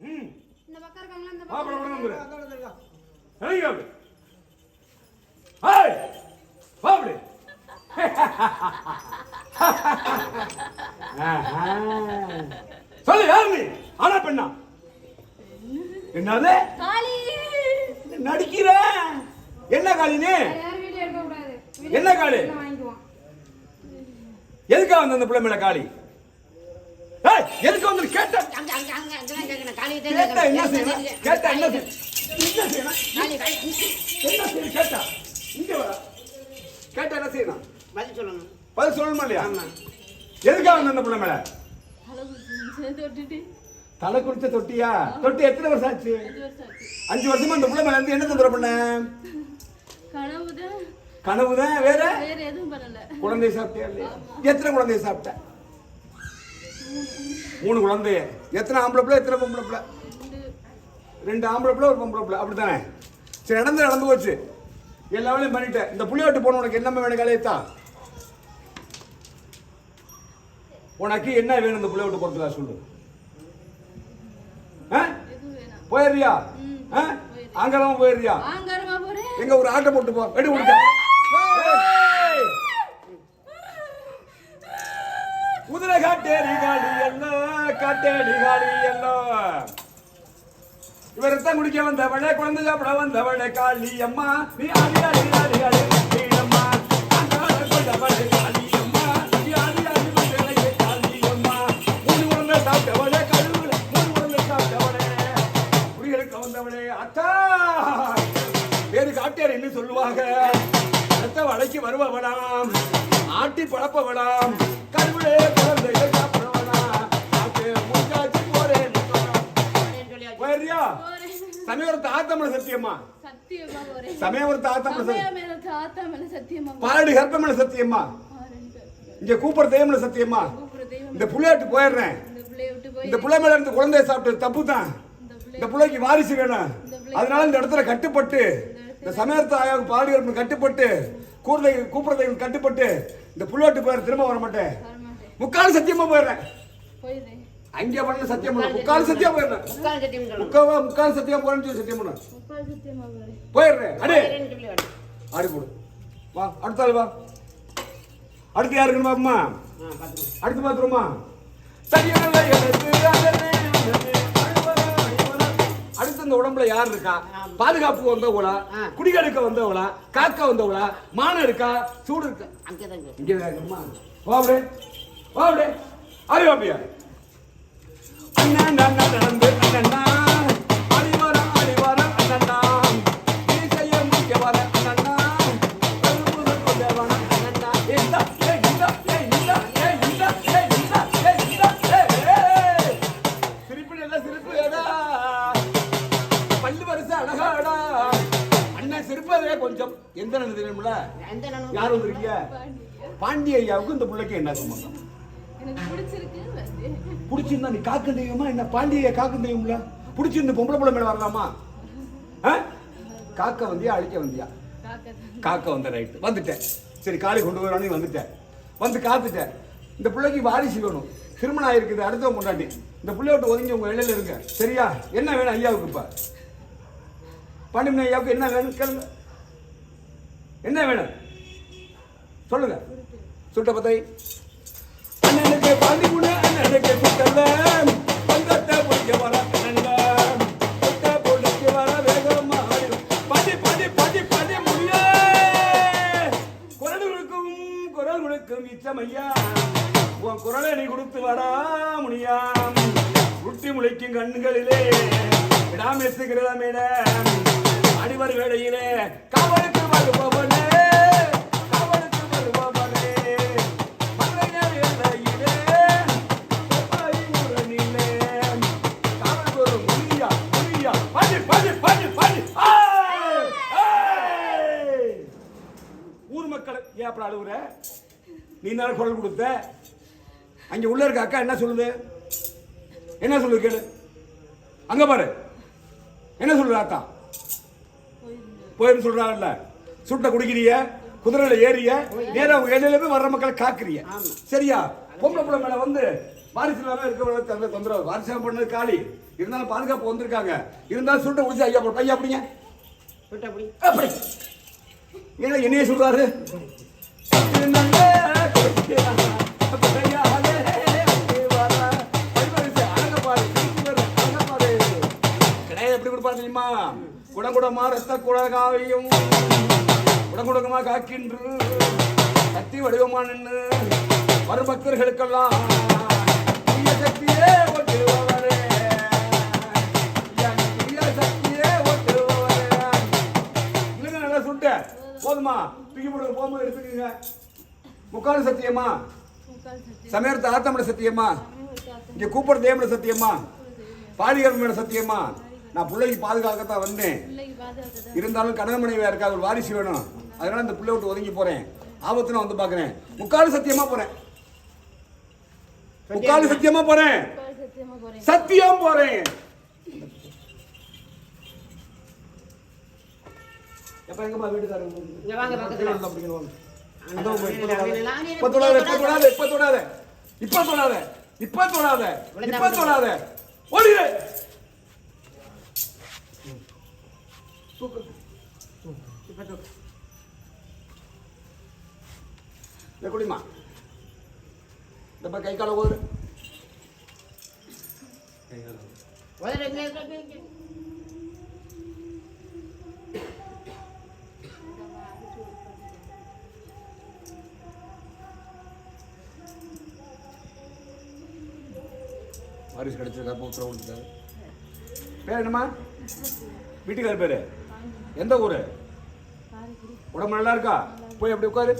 ம். இந்த பக்கம் இருக்காங்களா? இந்த பக்கம். சொல்லு யார் நீ? ஆனா பெண்ணா? என்னது? நடிக்கிற? என்ன நீ? வீடியோ என்ன காளி? எடுத்தா வாங்கிக்குவான். எதுக்கா வந்து அந்த பிள்ளை மேல காளி? எதுக்கு வந்து கேட்ட? அங்க அங்க அங்க அங்கதான் கேட்கணும் காலையில கேட்டா என்ன செய்யணும் கேட்டா என்ன செய்யணும் கேட்டா. இங்க வர கேட்டா என்ன செய்யணும் பதில் சொல்லணும். பதில் சொல்லணுமா இல்லையா? எதுக்காக வந்து அந்த பிள்ளை மேல? தலை குடிச்ச தொட்டியா? தொட்டி எத்தனை வருஷம் ஆச்சு? அஞ்சு வருஷம் ஆச்சு. அஞ்சு வருஷமா அந்த பிள்ளை மேல இருந்து என்ன தொந்தரவு பண்ண? கனவு தான் கனவு தான் வேற? வேற எதுவும் பண்ணல. குழந்தை சாப்பிட்டியா இல்லையா? எத்தனை குழந்தைய சாப்பிட்ட? மூணு குழந்தைய எத்தனை ஆம்பளை பிள்ளை எத்தனை பொம்பளை பிள்ளை? ரெண்டு ஆம்பளை பிள்ளை ஒரு பொம்பளை பிள்ளை. அப்படித்தானே? சரி நடந்து நடந்து போச்சு. எல்லா வேலையும் பண்ணிட்டேன். இந்த புளியோட்டு போன உனக்கு என்னம்மா வேணும் கலையத்தா? உனக்கு என்ன வேணும் இந்த புளியோட்டு போறதுக்கா சொல்லு. போயிடுறியா? போயிடுறியா? ஆங்காரமா போறேன். எங்க ஒரு ஆட்டை போட்டு போ. வெடி கொடுக்க குதிரை காட்டேரி காளி எல்லாம் காட்டேரி காளி எல்லாம் இவர் ரத்தம் குடிக்க வந்தவளே குழந்தை சாப்பிட வந்தவளே காளி அம்மா. நீ ஆடி ஆடி ஆடி ஆடி வீரம்மா கொண்டவளே காளி அம்மா. நீ ஆடி ஆடி வந்தவளே காளி அம்மா. மூணு குழந்தை சாப்பிட்டவளே கழுவுல மூணு குழந்தை சாப்பிட்டவளே குடிகளுக்கு வந்தவளே அத்தா வேறு காட்டியார் என்ன சொல்லுவாங்க. ரத்த வளைக்கு வருபவனாம். ஆட்டி பழப்பவனாம் கருவிலே குழந்தையை சாப்பிடவனாம் ஆட்டு மூஞ்சாச்சு போறேன் போயிடுறியா? சத்தியம்மா. சத்தியமா போறேன். சமயவரத்து ஆத்தமன சமய சத்தியம் மேல தாத்தா மேல சத்தியமா போறேன். பாலடி கற்பமன சத்தியம்மா. இங்க கூப்பிடுற தெய்வமன சத்தியம்மா. இந்த புள்ளையாட்டு போயிடுறேன். இந்த பிள்ளை மேல இருந்து குழந்தைய சாப்பிட்டது தப்பு தான். இந்த பிள்ளை இந்த பிள்ளைக்கு வாரிசு வேணும். அதனால இந்த இடத்துல கட்டுப்பட்டு இந்த சமயத்து ஆயாவுக்கு பாடி இருப்பு கட்டுப்பட்டு கூடுதை கூப்பிடுறதையும் கட்டுப்பட்டு இந்த புள்ளோட்டு போயிட திரும்ப வர மாட்டேன். முக்கால் சத்தியமா போயிடுறேன். அங்கே பண்ண சத்தியம் பண்ண முக்கால் சத்தியம் போயிடுறேன். முக்காவா முக்கால் சத்தியம் போறேன்னு சொல்லி சத்தியம் பண்ண. போயிடுறேன். அடே. ஆடி போடு. வா அடுத்த ஆள் வா. அடுத்து யாருக்குன்னு பாப்போமா? ஆ பார்த்துக்கோ. அடுத்து பாத்துருமா சரியான இந்த உடம்புல யார் இருக்கா? பாதுகாப்புக்கு வந்தவங்களா? ஆ. குடிகளுக்க வந்தவங்களா? காக்க வந்தவங்களா? மானம் இருக்கா? சூடு இருக்கா? அங்கே தான் கேட்கணும் இங்கே இருக்கம்மா எந்த நானும் யார் வந்திருக்கீங்க பாண்டி ஐயாவுக்கு இந்த பிள்ளைக்கு என்ன சம்பந்தம்? எனக்கு பிடிச்சிருக்கு வந்து. பிடிச்சிருந்தா நீ காக்க தெய்வமா? என்ன பாண்டிய காக்க தெய்வம்ல? பிடிச்சிருந்து பொம்பளை பிள்ளை மேல வரலாமா? காக்க வந்தியா அழிக்க வந்தியா? காக்கா வந்த ரைட்டு வந்துட்டேன். சரி காளி கொண்டு வரானே வந்துட்டேன். வந்து காத்துட்டேன். இந்த பிள்ளைக்கு வாரிசு வேணும். திருமணம் ஆயிருக்குது அடுத்த முன்னாடி இந்த பிள்ளைய விட்டு ஒதுங்கி உங்க இடையில இருங்க. சரியா? என்ன வேணும் ஐயாவுக்கு இப்ப? பாண்டிமணி ஐயாவுக்கு என்ன வேணும்? கேளுங்க. என்ன வேணும்? சொல்லுங்க. சுட்ட பத்தை. அண்ணனுக்கு பாண்டிமுன அண்ணனுக்கு சுட்டல பங்கத்தை பிடிக்க வர வர பதி பதி இச்சமையா உன் குரலை நீ கொடுத்து வரா முடியாம் குட்டி முளைக்கும் கண்களிலே விடாமெசுகிறதமேட மேடம்? படி ஆய்! ஆய்! ஊர் மக்கள் ஏன் அப்புறம் அழுகுற நீ தானே குரல் கொடுத்த. அங்க உள்ள இருக்க அக்கா என்ன சொல்லுது? என்ன சொல்லுது கேளு. அங்க பாரு. என்ன சொல்லுது அக்கா போயிருந்து சொல்றாங்கல்ல சுட்ட குடிக்கிறிய குதிரையில ஏறிய நேரா உங்க இடையில போய் வர்ற மக்களை காக்குறிய. சரியா? பொம்பளை பிள்ளை மேல வந்து வாரிசு இல்லாம இருக்கிறவங்க தொந்தரவு. வாரிசு பண்ணது காளி இருந்தாலும் பாதுகாப்பு வந்திருக்காங்க. இருந்தாலும் சுருட்டை முடிச்சு ஐயா. ஐயா அப்படிங்க அப்படி. ஏன்னா என்னைய சொல்றாரு குடங்குடமா ரத்த குடகாவையும் குடங்குடகமா காக்கின்று சக்தி வடிவமா நின்று வரும் பக்தர்களுக்கெல்லாம் தீய சக்தியே போதுமா? தூக்கி போடுங்க போகும்போது எடுத்துக்கங்க. முக்கால் சத்தியமா? சமயத்து ஆத்தமிட சத்தியமா? இங்க கூப்பிடுற தேவன சத்தியமா? பாலிகர் மேல சத்தியமா? நான் பிள்ளைக்கு பாதுகாக்கத்தான் வந்தேன். இருந்தாலும் கணவன் மனைவியா இருக்கா ஒரு வாரிசு வேணும். அதனால இந்த பிள்ளை விட்டு ஒதுங்கி போறேன். ஆபத்து நான் வந்து பாக்குறேன் முக்கால் சத்தியமா போறேன். முக்கால் சத்தியமா போறேன். சத்தியமா போறேன். எப்ப எங்கம்மா வீட்டுக்காரங்க இங்க வாங்க பக்கத்துல. வந்து அப்படிங்க வாங்க. அதான் போய் இப்ப தொடாத. இப்ப தொடாத, இப்ப தொடாத, இப்ப தொடாத. இப்ப தொடாத. தொடாத. குடிமா இந்த கை கால ஓடு உதடு இங்க இருக்கு, பரிசு இருக்கு. கிடைச்சிருக்கா உத்தரவு கொடுத்துட்டாரு பேர் என்னம்மா? வீட்டுக்கார பேர்? எந்த ஊர்? உடம்பு நல்லா இருக்கா? போய் அப்படி உட்காரு.